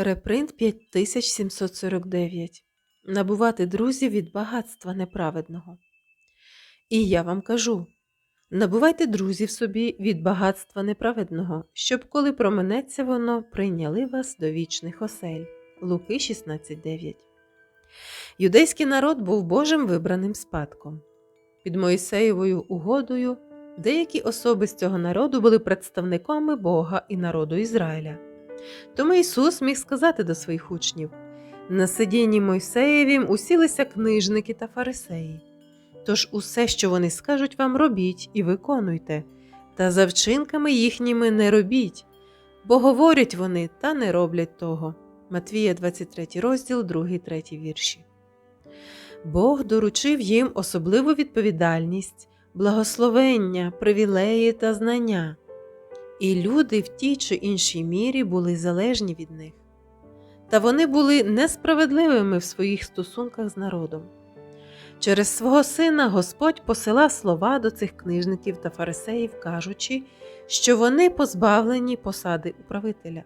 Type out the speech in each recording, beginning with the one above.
Репринт 5749. Набувати друзів від багатства неправедного. І я вам кажу: набувайте друзів собі від багатства неправедного, щоб, коли променеться воно, прийняли вас до вічних осель. Луки 16.9. Юдейський народ був Божим вибраним спадком. Під Моїсеєвою угодою деякі особи з цього народу були представниками Бога і народу Ізраїля. Тому Ісус міг сказати до своїх учнів: на сидінні Мойсеєвім усілися книжники та фарисеї. Тож усе, що вони скажуть вам, робіть і виконуйте, та за вчинками їхніми не робіть, бо говорять вони та не роблять того. Матвія 23 розділ, 2, 3 вірші. Бог доручив їм особливу відповідальність, благословення, привілеї та знання і люди в тій чи іншій мірі були залежні від них. Та вони були несправедливими в своїх стосунках з народом. Через свого сина Господь посилав слова до цих книжників та фарисеїв, кажучи, що вони позбавлені посади управителя.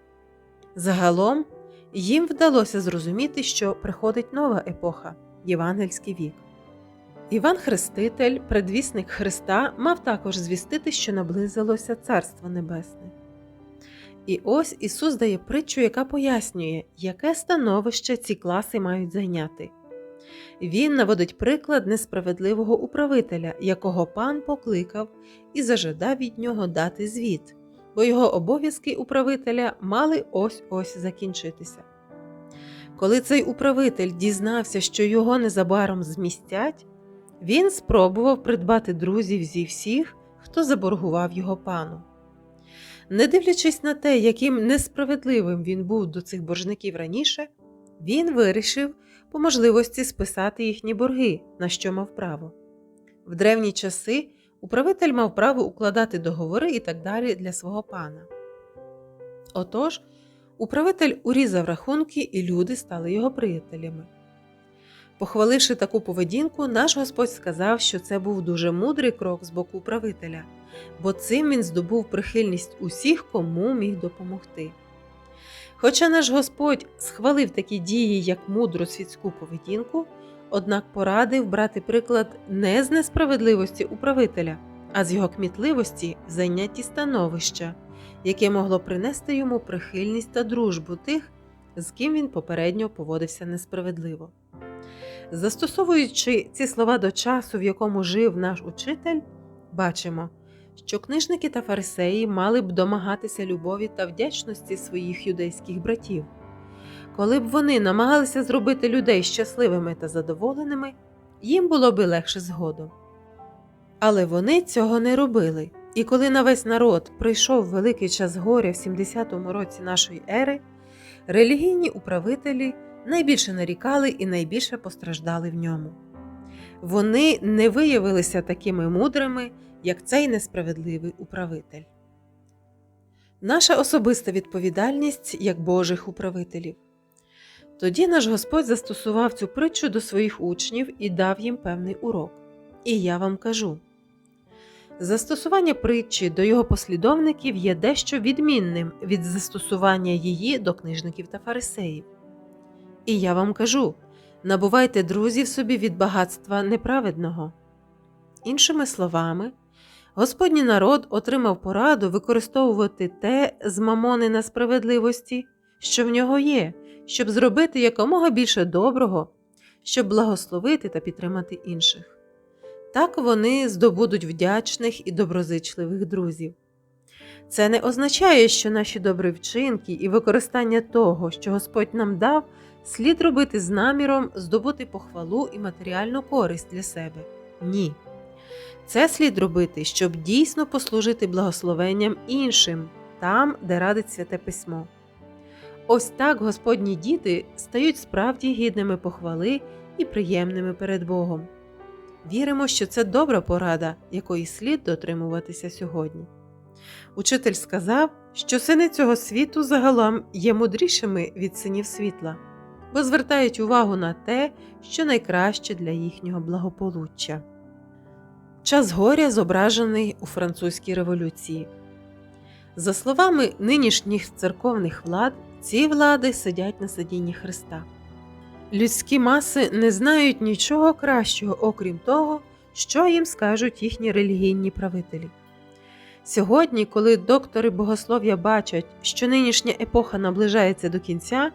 Загалом їм вдалося зрозуміти, що приходить нова епоха євангельський вік. Іван Хреститель, предвісник Христа, мав також звістити, що наблизилося Царство Небесне. І ось Ісус дає притчу, яка пояснює, яке становище ці класи мають зайняти. Він наводить приклад несправедливого управителя, якого пан покликав і зажадав від нього дати звіт, бо його обов'язки управителя мали ось ось закінчитися. Коли цей управитель дізнався, що його незабаром змістять, він спробував придбати друзів зі всіх, хто заборгував його пану. Не дивлячись на те, яким несправедливим він був до цих боржників раніше, він вирішив по можливості списати їхні борги, на що мав право. В древні часи управитель мав право укладати договори і так далі для свого пана. Отож, управитель урізав рахунки, і люди стали його приятелями. Похваливши таку поведінку, наш Господь сказав, що це був дуже мудрий крок з боку правителя, бо цим він здобув прихильність усіх, кому міг допомогти. Хоча наш Господь схвалив такі дії, як мудру світську поведінку, однак порадив брати приклад не з несправедливості управителя, а з його кмітливості в зайнятті становища, яке могло принести йому прихильність та дружбу тих, з ким він попередньо поводився несправедливо. Застосовуючи ці слова до часу, в якому жив наш учитель, бачимо, що книжники та фарисеї мали б домагатися любові та вдячності своїх юдейських братів. Коли б вони намагалися зробити людей щасливими та задоволеними, їм було би легше згодом. Але вони цього не робили, і коли на весь народ прийшов великий час горя в 70-му році нашої ери, релігійні управителі найбільше нарікали і найбільше постраждали в ньому. Вони не виявилися такими мудрими, як цей несправедливий управитель. Наша особиста відповідальність як Божих управителів. Тоді наш Господь застосував цю притчу до своїх учнів і дав їм певний урок. І я вам кажу: застосування притчі до його послідовників є дещо відмінним від застосування її до книжників та фарисеїв. І я вам кажу набувайте друзів собі від багатства неправедного. Іншими словами, Господній народ отримав пораду використовувати те з мамони на справедливості, що в нього є, щоб зробити якомога більше доброго, щоб благословити та підтримати інших. Так вони здобудуть вдячних і доброзичливих друзів. Це не означає, що наші добрі вчинки і використання того, що Господь нам дав, слід робити з наміром здобути похвалу і матеріальну користь для себе. Ні. Це слід робити, щоб дійсно послужити благословенням іншим, там, де радить святе письмо. Ось так Господні діти стають справді гідними похвали і приємними перед Богом. Віримо, що це добра порада, якої слід дотримуватися сьогодні. Учитель сказав, що сини цього світу загалом є мудрішими від синів світла, бо звертають увагу на те, що найкраще для їхнього благополуччя. Час горя зображений у французькій революції. За словами нинішніх церковних влад, ці влади сидять на сидінні Христа. Людські маси не знають нічого кращого, окрім того, що їм скажуть їхні релігійні правителі. Сьогодні, коли доктори богослов'я бачать, що нинішня епоха наближається до кінця,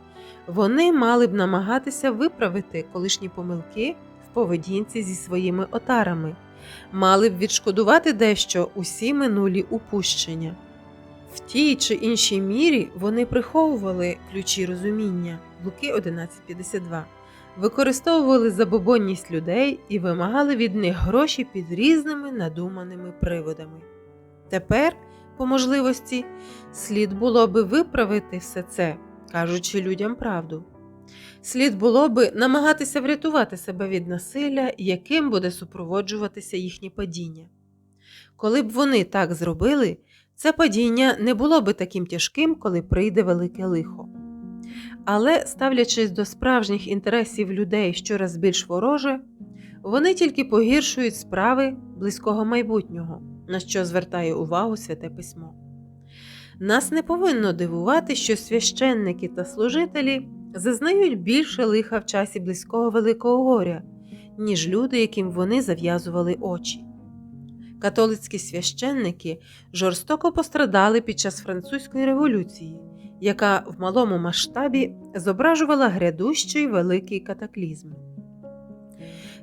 вони мали б намагатися виправити колишні помилки в поведінці зі своїми отарами, мали б відшкодувати дещо усі минулі упущення. В тій чи іншій мірі вони приховували ключі розуміння Луки 11.52, використовували забобонність людей і вимагали від них гроші під різними надуманими приводами. Тепер, по можливості, слід було би виправити все це, кажучи людям правду. Слід було би намагатися врятувати себе від насилля, яким буде супроводжуватися їхнє падіння. Коли б вони так зробили, це падіння не було би таким тяжким, коли прийде велике лихо. Але, ставлячись до справжніх інтересів людей щораз більш вороже, вони тільки погіршують справи близького майбутнього, на що звертає увагу Святе Письмо. Нас не повинно дивувати, що священники та служителі зазнають більше лиха в часі близького великого горя, ніж люди, яким вони зав'язували очі. Католицькі священники жорстоко пострадали під час французької революції, яка в малому масштабі зображувала грядущий великий катаклізм.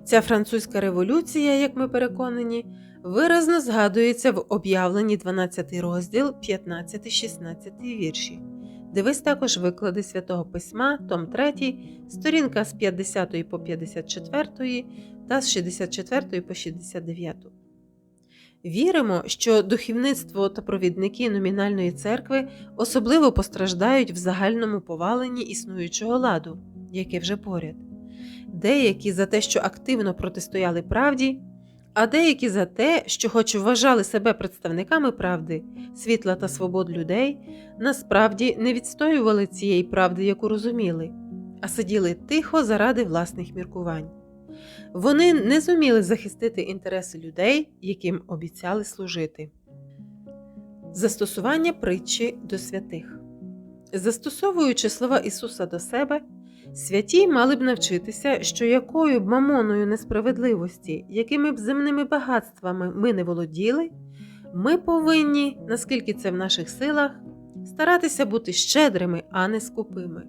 Ця французька революція, як ми переконані, виразно згадується в об'явленні 12 розділ 15-16 вірші. Дивись також виклади святого письма, Том 3, сторінка з 50 по 54 та з 64 по 69. Віримо, що духовництво та провідники номінальної церкви особливо постраждають в загальному поваленні існуючого ладу, яке вже поряд. Деякі за те, що активно протистояли правді, а деякі за те, що, хоч вважали себе представниками правди, світла та свобод людей, насправді не відстоювали цієї правди, яку розуміли, а сиділи тихо заради власних міркувань. Вони не зуміли захистити інтереси людей, яким обіцяли служити. Застосування притчі до святих. Застосовуючи слова Ісуса до себе, святі мали б навчитися, що якою б мамоною несправедливості, якими б земними багатствами ми не володіли, ми повинні, наскільки це в наших силах, старатися бути щедрими, а не скупими.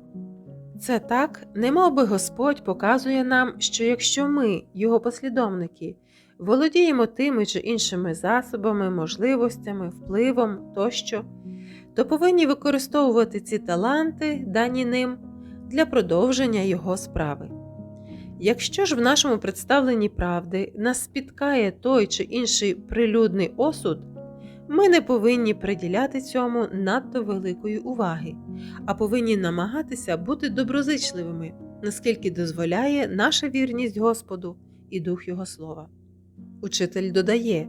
Це так, немов би Господь показує нам, що якщо ми, його послідовники, володіємо тими чи іншими засобами, можливостями, впливом тощо, то повинні використовувати ці таланти, дані ним, для продовження його справи. Якщо ж в нашому представленні правди нас спіткає той чи інший прилюдний осуд, ми не повинні приділяти цьому надто великої уваги, а повинні намагатися бути доброзичливими, наскільки дозволяє наша вірність Господу і дух Його слова. Учитель додає,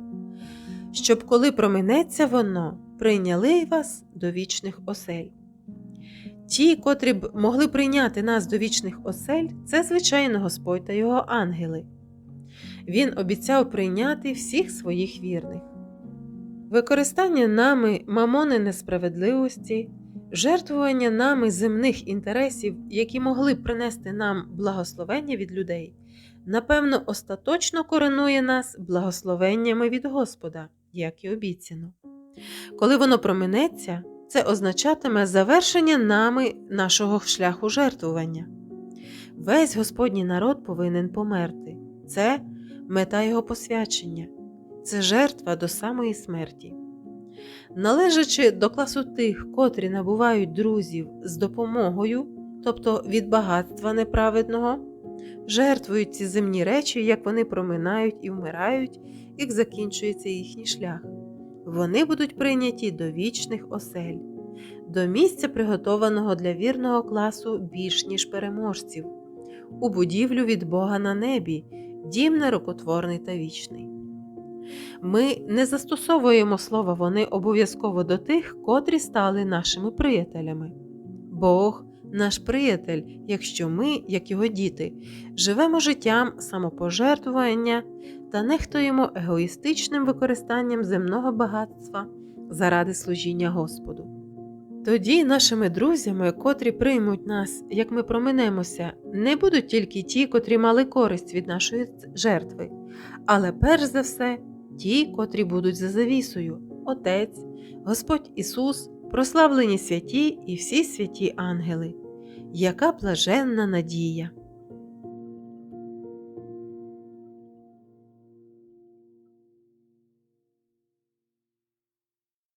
щоб коли проминеться воно, прийняли вас до вічних осель. Ті, котрі б могли прийняти нас до вічних осель, це, звичайно, Господь та його ангели. Він обіцяв прийняти всіх своїх вірних. Використання нами мамони несправедливості, жертвування нами земних інтересів, які могли б принести нам благословення від людей, напевно, остаточно коронує нас благословеннями від Господа, як і обіцяно. Коли воно проминеться, це означатиме завершення нами нашого шляху жертвування. Весь Господній народ повинен померти. Це мета його посвячення це жертва до самої смерті. Належачи до класу тих, котрі набувають друзів з допомогою, тобто від багатства неправедного, жертвують ці земні речі, як вони проминають і вмирають, як закінчується їхній шлях. Вони будуть прийняті до вічних осель, до місця, приготованого для вірного класу більш ніж переможців, у будівлю від Бога на небі, дім нерукотворний та вічний. Ми не застосовуємо слова вони обов'язково до тих, котрі стали нашими приятелями. Бог наш приятель, якщо ми, як його діти, живемо життям самопожертвування та нехтуємо егоїстичним використанням земного багатства заради служіння Господу. Тоді нашими друзями, котрі приймуть нас, як ми проминемося, не будуть тільки ті, котрі мали користь від нашої жертви, але перш за все ті, котрі будуть за завісою Отець, Господь Ісус, прославлені святі і всі святі ангели. Яка блаженна надія!